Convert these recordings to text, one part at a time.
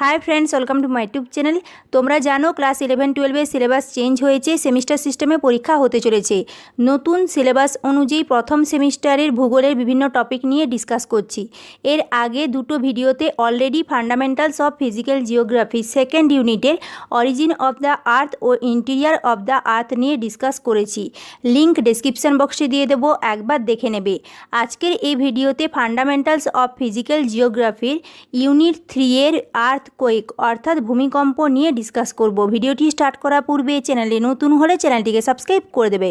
Hi friends welcome to my YouTube channel তোমরা জানো class eleven টুয়েলভের সিলেবাস চেঞ্জ হয়েছে সেমিস্টার সিস্টেমে পরীক্ষা হতে চলেছে। নতুন সিলেবাস অনুযায়ী প্রথম সেমিস্টারের ভূগোলের বিভিন্ন টপিক নিয়ে ডিসকাস করছি। এর আগে দুটো ভিডিওতে already fundamentals of physical geography second ইউনিটের অরিজিন অফ দ্য আর্থ ও ইন্টেরিয়ার অফ দ্য আর্থ নিয়ে ডিসকাস করেছি। লিঙ্ক ডেসক্রিপশন বক্সে দিয়ে দেবো, একবার দেখে নেবে। আজকের এই ভিডিওতে ফান্ডামেন্টালস অফ ফিজিক্যাল জিওগ্রাফির ইউনিট থ্রি এর আর্থ কোয়েক অর্থাৎ ভূমিকম্প নিয়ে ডিসকাস করব। ভিডিওটি স্টার্ট করার পূর্বে চ্যানেলে নতুন হলে চ্যানেলটিকে সাবস্ক্রাইব করে দেবে।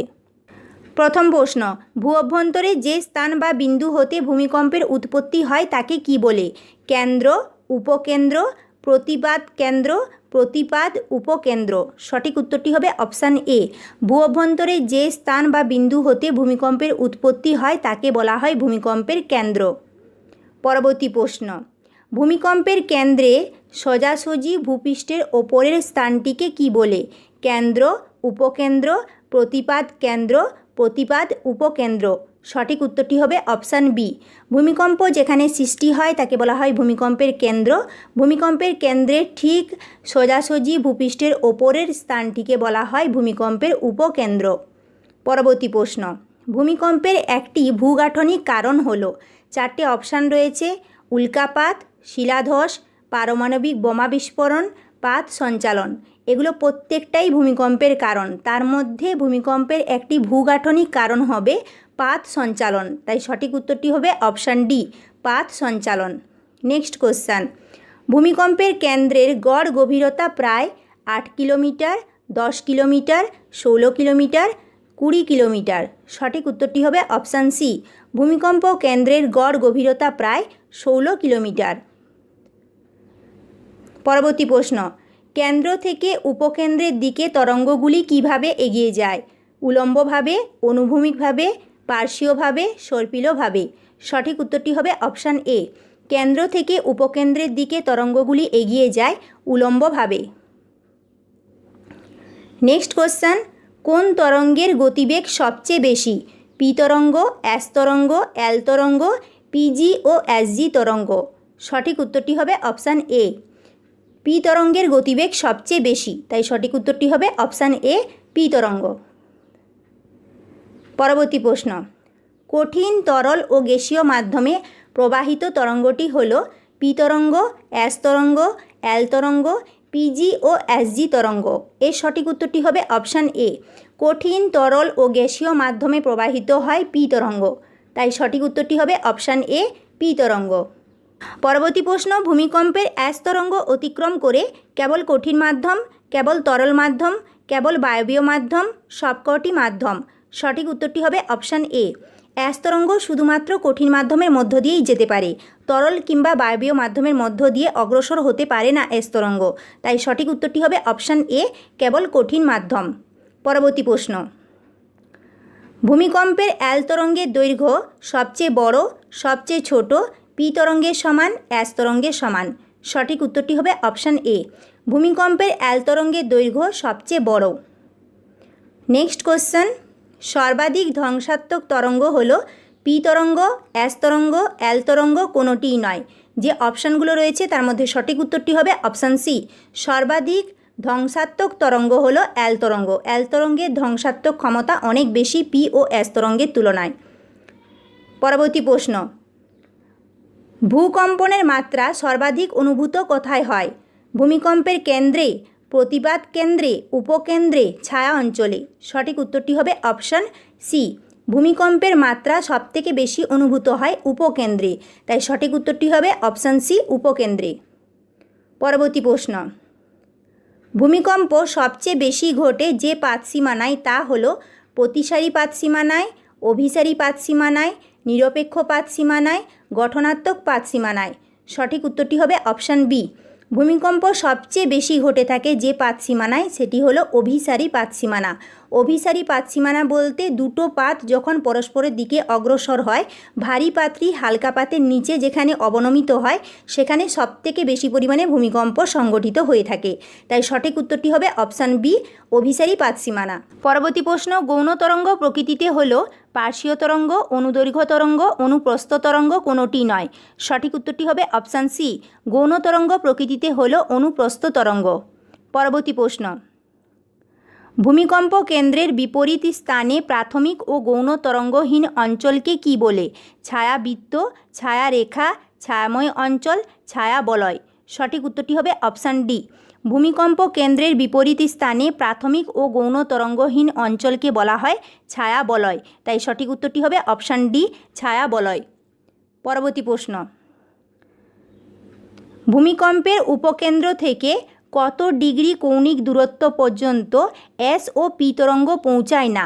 প্রথম প্রশ্ন, ভূ অভ্যন্তরে যে স্থান বা বিন্দু হতে ভূমিকম্পের উৎপত্তি হয় তাকে কি বলে? কেন্দ্র, উপকেন্দ্র প্রতিপাদ কেন্দ্র, প্রতিপাদ, উপকেন্দ্র। সঠিক উত্তরটি হবে অপশান এ ভূ অভ্যন্তরে যে স্থান বা বিন্দু হতে ভূমিকম্পের উৎপত্তি হয় তাকে বলা হয় ভূমিকম্পের কেন্দ্র। পরবর্তী প্রশ্ন ভূমিকম্পের কেন্দ্রে সোজাসুজি ভূপৃষ্ঠের ওপরের স্থানটিকে কি বলে? কেন্দ্র, উপকেন্দ্র, প্রতিপাদ কেন্দ্র, প্রতিপাদ, উপকেন্দ্র। সঠিক উত্তরটি হবে অপশান বি। ভূমিকম্প যেখানে সৃষ্টি হয় তাকে বলা হয় ভূমিকম্পের কেন্দ্র। ভূমিকম্পের কেন্দ্রে ঠিক সোজাসুজি ভূপৃষ্ঠের ওপরের স্থানটিকে বলা হয় ভূমিকম্পের উপকেন্দ্র। পরবর্তী প্রশ্ন। ভূমিকম্পের একটি ভূগাঠনিক কারণ হলো। চারটে অপশান রয়েছে, উল্কাপাত শিলাধস, পারমাণবিক বোমা বিস্ফোরণ পাত সঞ্চালন। এগুলো প্রত্যেকটাই ভূমিকম্পের কারণ। তার মধ্যে ভূমিকম্পের একটি ভূগাঠনিক কারণ হবে পাত সঞ্চালন। তাই সঠিক উত্তরটি হবে অপশান ডি পাত সঞ্চালন। Next question. ভূমিকম্পের কেন্দ্রের গড় গভীরতা প্রায় আট কিলোমিটার, দশ কিলোমিটার, ষোলো কিলোমিটার, কুড়ি কিলোমিটার। সঠিক উত্তরটি হবে অপশান সি, ভূমিকম্প কেন্দ্রের গড় গভীরতা প্রায় ষোলো কিলোমিটার। পরবর্তী প্রশ্ন, কেন্দ্র থেকে উপকেন্দ্রের দিকে তরঙ্গগুলি কীভাবে এগিয়ে যায়? উলম্বভাবে, অনুভূমিকভাবে, পার্শ্বীয়ভাবে, সর্পিলভাবে? সঠিক উত্তরটি হবে অপশান এ। কেন্দ্র থেকে উপকেন্দ্রের দিকে তরঙ্গগুলি এগিয়ে যায় উলম্বভাবে। নেক্সট কোশ্চান, কোন তরঙ্গের গতিবেগ সবচেয়ে বেশি? পি তরঙ্গ অ্যাস তরঙ্গ অ্যাল তরঙ্গ পিজি ও এসজি তরঙ্গ? সঠিক উত্তরটি হবে অপশান এ। পি তরঙ্গের গতিবেগ সবচেয়ে বেশি। তাই সঠিক উত্তরটি হবে অপশান এ, পি তরঙ্গ। পরবর্তী প্রশ্ন। কঠিন তরল ও গ্যাসীয় মাধ্যমে প্রবাহিত তরঙ্গটি হল পি তরঙ্গ অ্যাস তরঙ্গ অ্যাল তরঙ্গ পিজি ও এসজি তরঙ্গ। এর সঠিক উত্তরটি হবে অপশান এ। কঠিন তরল ও গ্যাসীয় মাধ্যমে প্রবাহিত হয় পি তরঙ্গ। তাই সঠিক উত্তরটি হবে অপশান এ, পি তরঙ্গ। পরবর্তী প্রশ্ন, ভূমিকম্পের অ্যাস তরঙ্গ অতিক্রম করে কেবল কঠিন মাধ্যম, কেবল তরল মাধ্যম, কেবল বায়বীয় মাধ্যম, সবকটি মাধ্যম? সঠিক উত্তরটি হবে অপশান এ। অ্যাস তরঙ্গ শুধুমাত্র কঠিন মাধ্যমের মধ্য দিয়েই যেতে পারে। তরল কিংবা বায়বীয় মাধ্যমের মধ্য দিয়ে অগ্রসর হতে পারে না অ্যাস তরঙ্গ। তাই সঠিক উত্তরটি হবে অপশান এ, কেবল কঠিন মাধ্যম। পরবর্তী প্রশ্ন। ভূমিকম্পের অ্যাল তরঙ্গের দৈর্ঘ্য সবচেয়ে বড়, সবচেয়ে ছোট পি তরঙ্গের সমান অ্যাস তরঙ্গের সমান। সঠিক উত্তরটি হবে অপশান এ। ভূমিকম্পের অ্যাল তরঙ্গের দৈর্ঘ্য সবচেয়ে বড়। Next question. সর্বাধিক ধ্বংসাত্মক তরঙ্গ হল পি তরঙ্গ অ্যাস তরঙ্গ অ্যাল তরঙ্গ কোনোটিই নয়। যে অপশানগুলো রয়েছে তার মধ্যে সঠিক উত্তরটি হবে অপশান সি। সর্বাধিক ধ্বংসাত্মক তরঙ্গ হলো অ্যাল তরঙ্গ। অ্যাল তরঙ্গের ধ্বংসাত্মক ক্ষমতা অনেক বেশি পি ও অ্যাস তরঙ্গের তুলনায়। পরবর্তী প্রশ্ন। ভূকম্পনের মাত্রা সর্বাধিক অনুভূত কোথায় হয়? ভূমিকম্পের কেন্দ্রে, প্রতিবাদ কেন্দ্রে, উপকেন্দ্রে, ছায়া অঞ্চলে। সঠিক উত্তরটি হবে অপশান সি। ভূমিকম্পের মাত্রা সবথেকে বেশি অনুভূত হয় উপকেন্দ্রে। তাই সঠিক উত্তরটি হবে অপশান সি, উপকেন্দ্রে। পরবর্তী প্রশ্ন। ভূমিকম্প সবচেয়ে বেশি ঘটে যে পাতসীমানায় তা হলো প্রতিসারী পাতসীমানায় অভিসারী পাতসীমানায় নিরপেক্ষ পাত সীমানায়, গঠনাত্মক পাত সীমানায়। সঠিক উত্তরটি হবে অপশান বি। ভূমিকম্প সবচেয়ে বেশি ঘটে থাকে যে পাত সীমানায়, সেটি হলো অভিসারী পাতসীমানা অভিসারী পাতসীমানা বলতে দুটো পাত যখন পরস্পরের দিকে অগ্রসর হয়, ভারী পাতটি হালকা পাতের নিচে যেখানে অবনমিত হয়, সেখানে সবথেকে বেশি পরিমাণে ভূমিকম্প সংগঠিত হয়ে থাকে। তাই সঠিক উত্তরটি হবে অপশান বি, অভিসারী পাতসীমানা পরবর্তী প্রশ্ন, গৌণ তরঙ্গ প্রকৃতিতে হলো পার্শ্বীয় তরঙ্গ, অনুদৈর্ঘ্য তরঙ্গ, অনুপ্রস্থ তরঙ্গ কোনোটি নয়। সঠিক উত্তরটি হবে অপশান সি, গৌণ তরঙ্গ প্রকৃতিতে হল অনুপ্রস্থ তরঙ্গ। পরবর্তী প্রশ্ন। ভূমিকম্প কেন্দ্রের বিপরীত স্থানে প্রাথমিক ও গৌণ তরঙ্গহীন অঞ্চলকে কি বলে? ছায়াবৃত্ত, ছায়ারেখা, ছায়াময় অঞ্চল ছায়া বলয় সঠিক উত্তরটি হবে অপশান ডি। ভূমিকম্প কেন্দ্রের বিপরীত স্থানে প্রাথমিক ও গৌণ তরঙ্গহীন অঞ্চলকে বলা হয় ছায়া বলয় তাই সঠিক উত্তরটি হবে অপশান ডি ছায়া বলয় পরবর্তী প্রশ্ন। ভূমিকম্পের উপকেন্দ্র থেকে কত ডিগ্রি কৌণিক দূরত্ব পর্যন্ত এস ও পি তরঙ্গ পৌঁছায় না?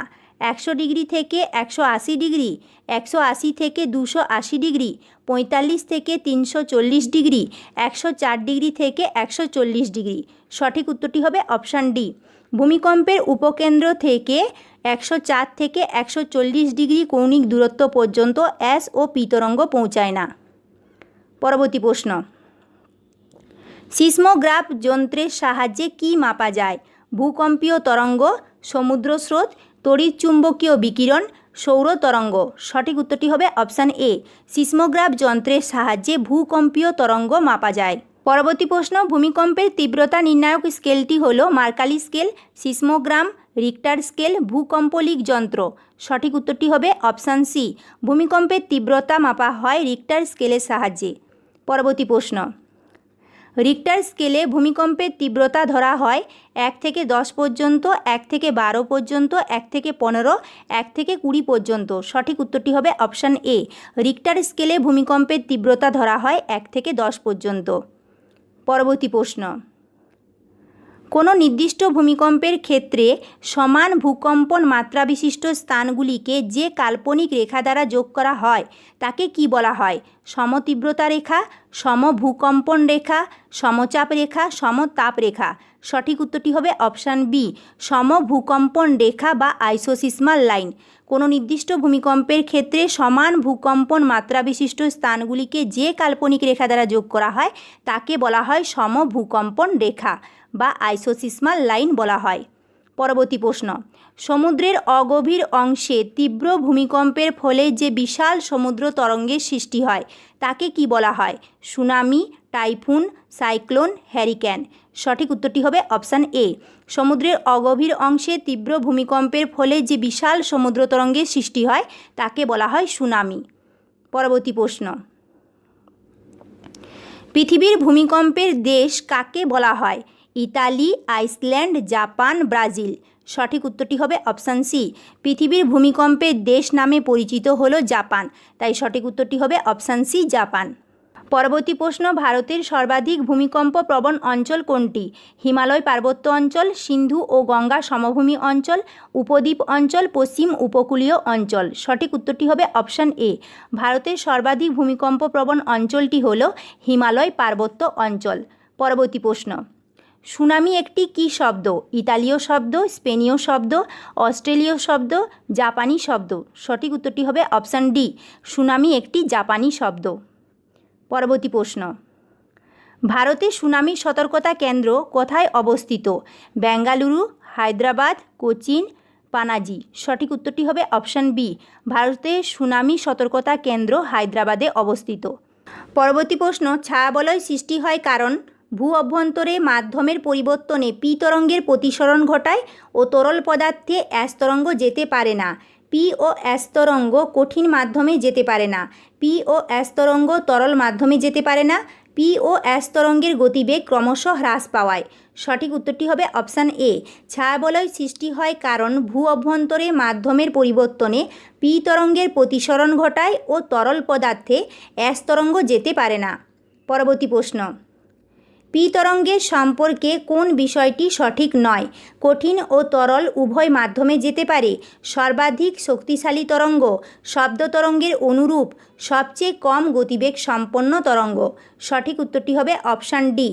একশো ডিগ্রি থেকে একশো আশি ডিগ্রি, একশো আশি থেকে দুশো আশি ডিগ্রি, পঁয়তাল্লিশ থেকে তিনশো চল্লিশ ডিগ্রি, একশো চার ডিগ্রি থেকে একশো চল্লিশ ডিগ্রি। সঠিক উত্তরটি হবে অপশান ডি। ভূমিকম্পের উপকেন্দ্র থেকে একশো চার থেকে একশো চল্লিশ ডিগ্রি কৌণিক দূরত্ব পর্যন্ত এস ও পিতরঙ্গ পৌঁছায় না। পরবর্তী প্রশ্ন। সিসমোগ্রাফ যন্ত্রের সাহায্যে কি মাপা যায়? ভূকম্পীয় তরঙ্গ, সমুদ্র স্রোত, তড়িৎ চুম্বকীয় বিকিরণ, সৌর তরঙ্গ। সঠিক উত্তরটি হবে অপশান এ। সিসমোগ্রাফ যন্ত্রের সাহায্যে ভূকম্পীয় তরঙ্গ মাপা যায়। পরবর্তী প্রশ্ন, ভূমিকম্পের তীব্রতা নির্ণায়ক স্কেলটি হল Mercalli scale, seismogram, Richter scale ভূকম্পলিক যন্ত্র। সঠিক উত্তরটি হবে অপশান সি। ভূমিকম্পের তীব্রতা মাপা হয় রিক্টার স্কেলের সাহায্যে। পরবর্তী প্রশ্ন রিক্টার স্কেলে ভূমিকম্পের তীব্রতা ধরা হয় এক থেকে দশ পর্যন্ত, এক থেকে বারো পর্যন্ত, এক থেকে পনেরো, এক থেকে কুড়ি পর্যন্ত। সঠিক উত্তরটি হবে অপশান এ। রিক্টার স্কেলে ভূমিকম্পের তীব্রতা ধরা হয় এক থেকে দশ পর্যন্ত। পরবর্তী প্রশ্ন। কোনো নির্দিষ্ট ভূমিকম্পের ক্ষেত্রে সমান ভূকম্পন মাত্রা বিশিষ্ট স্থানগুলিকে যে কাল্পনিক রেখা দ্বারা যোগ করা হয়, তাকে কি বলা হয়? সমতীব্রতা রেখা সমভূকম্পন রেখা, সমচাপ রেখা, সমতাপ রেখা। সঠিক উত্তরটি হবে অপশান বি, সমভূকম্পন রেখা বা আইসোসিসমাল লাইন। কোনো নির্দিষ্ট ভূমিকম্পের ক্ষেত্রে সমান ভূকম্পন মাত্রা বিশিষ্ট স্থানগুলিকে যে কাল্পনিক রেখা দ্বারা যোগ করা হয়, তাকে বলা হয় সমভূকম্পন রেখা বা আইসোসিসমাল লাইন বলা হয়। পরবর্তী প্রশ্ন। সমুদ্রের অগভীর অংশে তীব্র ভূমিকম্পের ফলে যে বিশাল সমুদ্র তরঙ্গের সৃষ্টি হয়, তাকে কি বলা হয়? সুনামি, টাইফুন, সাইক্লোন হ্যারিক্যান সঠিক উত্তরটি হবে অপশান এ। সমুদ্রের অগভীর অংশে তীব্র ভূমিকম্পের ফলে যে বিশাল সমুদ্র তরঙ্গের সৃষ্টি হয়, তাকে বলা হয় সুনামি। পরবর্তী প্রশ্ন। পৃথিবীর ভূমিকম্পের দেশ কাকে বলা হয়? Italy, Iceland, Japan, Brazil. সঠিক উত্তরটি হবে অপশান সি। পৃথিবীর ভূমিকম্পের দেশ নামে পরিচিত হলো জাপান। তাই সঠিক উত্তরটি হবে অপশান সি, জাপান। পরবর্তী প্রশ্ন, ভারতের সর্বাধিক ভূমিকম্প প্রবণ অঞ্চল কোনটি? হিমালয় পার্বত্য অঞ্চল, সিন্ধু ও গঙ্গা সমভূমি অঞ্চল, উপদ্বীপ অঞ্চল, পশ্চিম উপকূলীয় অঞ্চল। সঠিক উত্তরটি হবে অপশান এ। ভারতের সর্বাধিক ভূমিকম্প প্রবণ অঞ্চলটি হল হিমালয় পার্বত্য অঞ্চল। পরবর্তী প্রশ্ন সুনামি একটি কী শব্দ? ইতালীয় শব্দ, স্পেনীয় শব্দ, অস্ট্রেলীয় শব্দ, জাপানি শব্দ। সঠিক উত্তরটি হবে অপশান ডি, সুনামি একটি জাপানি শব্দ। পরবর্তী প্রশ্ন। ভারতে সুনামি সতর্কতা কেন্দ্র কোথায় অবস্থিত? বেঙ্গালুরু, হায়দ্রাবাদ, কোচিন, পানাজি। সঠিক উত্তরটি হবে অপশান বি, ভারতে সুনামি সতর্কতা কেন্দ্র হায়দ্রাবাদে অবস্থিত। পরবর্তী প্রশ্ন, ছায়াবলয় সৃষ্টি হয় কারণ? ভূ অভ্যন্তরে মাধ্যমের পরিবর্তনে পি তরঙ্গের প্রতিসরণ ঘটায় ও তরল পদার্থে অ্যাস তরঙ্গ যেতে পারে না। পি ও অ্যাস তরঙ্গ কঠিন মাধ্যমে যেতে পারে না। পি ও অ্যাস তরঙ্গ তরল মাধ্যমে যেতে পারে না। পি ও অ্যাস তরঙ্গের গতিবেগ ক্রমশ হ্রাস পাওয়ায়। সঠিক উত্তরটি হবে অপশান এ। ছায়াবলয় সৃষ্টি হয় কারণ ভূ অভ্যন্তরে মাধ্যমের পরিবর্তনে পি তরঙ্গের প্রতিসরণ ঘটায় ও তরল পদার্থে অ্যাস তরঙ্গ যেতে পারে না। পরবর্তী প্রশ্ন। পি তরঙ্গের সম্পর্কে কোন বিষয়টি সঠিক নয়, কঠিন ও তরল উভয় মাধ্যমে যেতে পারে, সর্বাধিক শক্তিশালী তরঙ্গ, শব্দ তরঙ্গের অনুরূপ, সবচেয়ে কম গতিবেগ সম্পন্ন তরঙ্গ? সঠিক উত্তরটি হবে অপশান ডি।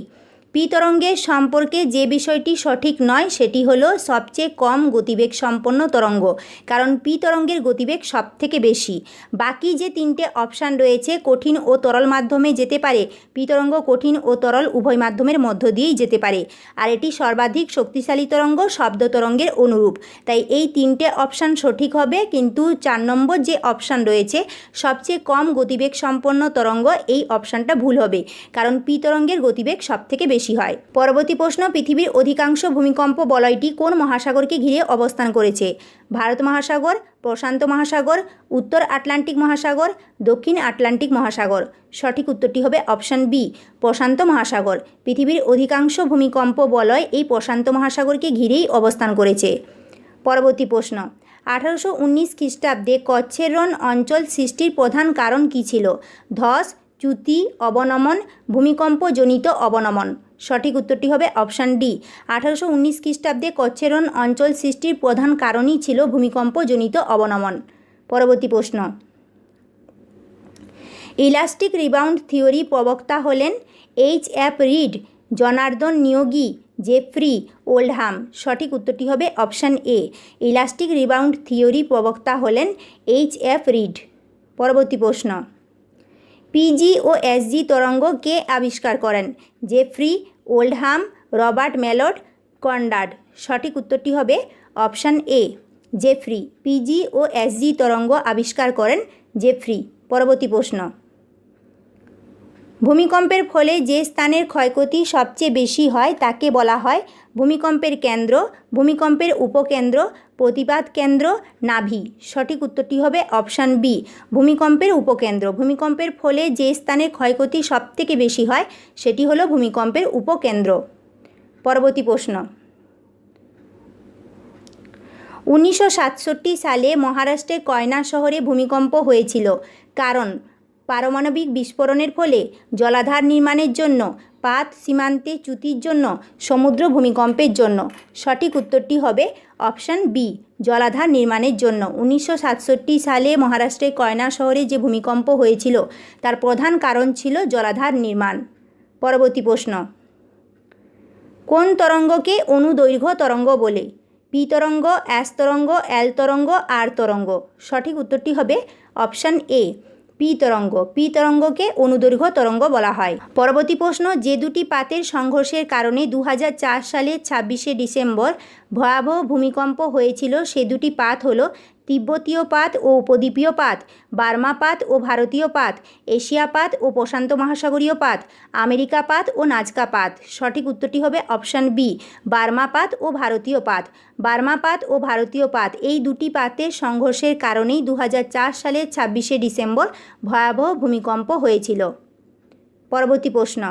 তরঙ্গের সম্পর্কে যে বিষয়টি সঠিক নয়, সেটি হলো সবচেয়ে কম গতিবেগ সম্পন্ন তরঙ্গ, কারণ পি তরঙ্গের গতিবেগ সব থেকে বেশি। বাকি যে তিনটে অপশান রয়েছে, কঠিন ও তরল মাধ্যমে যেতে পারে পি তরঙ্গ কঠিন ও তরল উভয় মাধ্যমের মধ্য দিয়েই যেতে পারে। আর এটি সর্বাধিক শক্তিশালী তরঙ্গ, শব্দ তরঙ্গের অনুরূপ। তাই এই তিনটে অপশান সঠিক হবে, কিন্তু চার নম্বর যে অপশান রয়েছে, সবচেয়ে কম গতিবেগ সম্পন্ন তরঙ্গ, এই অপশানটা ভুল হবে, কারণ পি তরঙ্গের গতিবেগ সব থেকে বেশি হয়। পরবর্তী প্রশ্ন, পৃথিবীর অধিকাংশ ভূমিকম্প বলয়টি কোন মহাসাগরকে ঘিরে অবস্থান করেছে? ভারত মহাসাগর, প্রশান্ত মহাসাগর, উত্তর আটলান্টিক মহাসাগর, দক্ষিণ আটলান্টিক মহাসাগর। সঠিক উত্তরটি হবে অপশান বি, প্রশান্ত মহাসাগর। পৃথিবীর অধিকাংশ ভূমিকম্প বলয় এই প্রশান্ত মহাসাগরকে ঘিরেই অবস্থান করেছে। পরবর্তী প্রশ্ন, আঠারোশো উনিশ খ্রিস্টাব্দে কচ্ছের রণ অঞ্চল সৃষ্টির প্রধান কারণ কী ছিল? ধস, চ্যুতি, অবনমন, ভূমিকম্পজনিত অবনমন। সঠিক উত্তরটি হবে অপশান ডি। আঠারোশো উনিশ খ্রিস্টাব্দে কচ্ছেরন অঞ্চল সৃষ্টির প্রধান কারণই ছিল ভূমিকম্পজনিত অবনমন। পরবর্তী প্রশ্ন। ইলাস্টিক রিবাউন্ড থিওরি প্রবক্তা হলেন H F Reid, Janardan Niyogi, Jeffrey Oldham. সঠিক উত্তরটি হবে option A. Elastic rebound theory প্রবক্তা হলেন এইচ এফ রিড। পরবর্তী প্রশ্ন। পিজি ও এসজি তরঙ্গ কে আবিষ্কার করেন, Jeffrey Oldham, Robert Mallet Conrad সঠিক উত্তরটি হবে অপশান এ। জেফ্রি পিজি ও এসজি তরঙ্গ আবিষ্কার করেন, জেফ্রি। পরবর্তী প্রশ্ন। ভূমিকম্পের ফলে যে স্থানের ক্ষয়ক্ষতি সবচেয়ে বেশি হয় তাকে বলা হয় ভূমিকম্পের কেন্দ্র, ভূমিকম্পের উপকেন্দ্র, প্রতিবাদ কেন্দ্র, নাভি। সঠিক উত্তরটি হবে অপশান বি, ভূমিকম্পের উপকেন্দ্র। ভূমিকম্পের ফলে যে স্থানের ক্ষয়ক্ষতি সবথেকে বেশি হয় সেটি হলো ভূমিকম্পের উপকেন্দ্র। পরবর্তী প্রশ্ন। উনিশশো সাতষট্টি সালে মহারাষ্ট্রের কয়না শহরে ভূমিকম্প হয়েছিল? কারণ পারমাণবিক বিস্ফোরণের ফলে জলাধার নির্মাণের জন্য, পাত সীমান্তে চ্যুতির জন্য, সমুদ্র ভূমিকম্পের জন্য। সঠিক উত্তরটি হবে অপশান বি, জলাধার নির্মাণের জন্য। উনিশশো সাতষট্টি সালে মহারাষ্ট্রের কয়না শহরে যে ভূমিকম্প হয়েছিল, তার প্রধান কারণ ছিল জলাধার নির্মাণ। পরবর্তী প্রশ্ন। কোন তরঙ্গকে অনুদৈর্ঘ্য তরঙ্গ বলে? পি তরঙ্গ অ্যাস তরঙ্গ এল তরঙ্গ আর তরঙ্গ। সঠিক উত্তরটি হবে অপশান এ। পি তরঙ্গ পি তরঙ্গকে অনুদৈর্ঘ্য তরঙ্গ বলা হয়। পরবর্তী প্রশ্ন, যে দুটি পাতের সংঘর্ষের কারণে দু সালে ছাব্বিশে ডিসেম্বর ভয়াবহ ভূমিকম্প হয়েছিল, সে দুটি পাত হল তিব্বতীয় পাত ও উপদ্বীপীয় পাত, বার্মা পাত ও ভারতীয় পাত, এশিয়া পাত ও প্রশান্ত মহাসাগরীয় পাত, আমেরিকা পাত ও নাজকা পাত। সঠিক উত্তরটি হবে অপশান বি, বার্মা পাত ও ভারতীয় পাত। বার্মা পাত ও ভারতীয় পাত এই দুটি পাতের সংঘর্ষের কারণেই দু হাজার চার সালের ছাব্বিশে ডিসেম্বর ভয়াবহ ভূমিকম্প হয়েছিল। পরবর্তী প্রশ্ন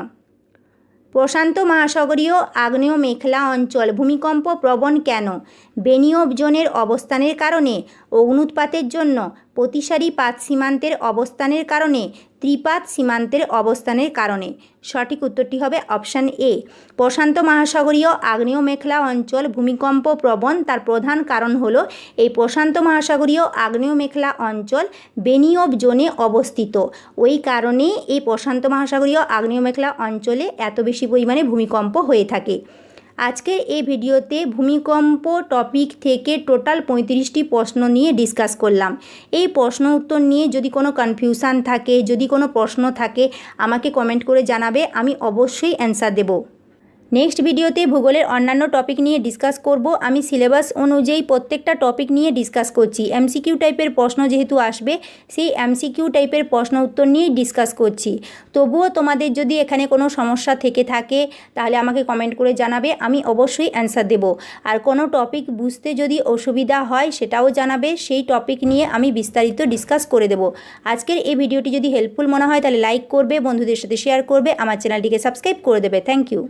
প্রশান্ত মহাসাগরীয় আগ্নেয় মেখলা অঞ্চল ভূমিকম্প প্রবণ কেন? বেনিয়ব জোনের অবস্থানের কারণে অগ্নুৎপাতের জন্য প্রতিসারী পাত সীমান্তের অবস্থানের কারণে ত্রিপাত সীমান্তের অবস্থানের কারণে। সঠিক উত্তরটি হবে অপশান এ। প্রশান্ত মহাসাগরীয় আগ্নেয় মেখলা অঞ্চল ভূমিকম্প প্রবণ, তার প্রধান কারণ হল এই প্রশান্ত মহাসাগরীয় আগ্নেয় মেখলা অঞ্চল বেনিয়ব জোনে অবস্থিত। ওই কারণে এই প্রশান্ত মহাসাগরীয় আগ্নেয় মেখলা অঞ্চলে এত বেশি পরিমাণে ভূমিকম্প হয়ে থাকে। আজকের এই ভিডিওতে ভূমিকম্প টপিক থেকে টোটাল পঁয়ত্রিশটি প্রশ্ন নিয়ে ডিসকাস করলাম। এই প্রশ্ন উত্তর নিয়ে যদি কোনো কনফিউশান থাকে, যদি কোনো প্রশ্ন থাকে, আমাকে কমেন্ট করে জানাবে, আমি অবশ্যই অ্যান্সার দেবো। নেক্সট ভিডিওতে ভূগোলের অন্যান্য টপিক নিয়ে ডিসকাস করব। আমি সিলেবাস অনুযায়ী প্রত্যেকটা টপিক নিয়ে ডিসকাস করছি। এমসিকিউ টাইপের প্রশ্ন যেহেতু আসবে, সেই এমসিকিউ টাইপের প্রশ্ন উত্তর নিয়েই ডিসকাস করছি। তবুও তোমাদের যদি এখানে কোনো সমস্যা থেকে থাকে, তাহলে আমাকে কমেন্ট করে জানাবে, আমি অবশ্যই অ্যান্সার দেব। আর কোনো টপিক বুঝতে যদি অসুবিধা হয়, সেটাও জানাবে, সেই টপিক নিয়ে আমি বিস্তারিত ডিসকাস করে দেব। আজকের এই ভিডিওটি যদি হেল্পফুল মনে হয়, তাহলে লাইক করবে, বন্ধুদের সাথে শেয়ার করবে, আমার চ্যানেলটিকে সাবস্ক্রাইব করে দেবে। Thank you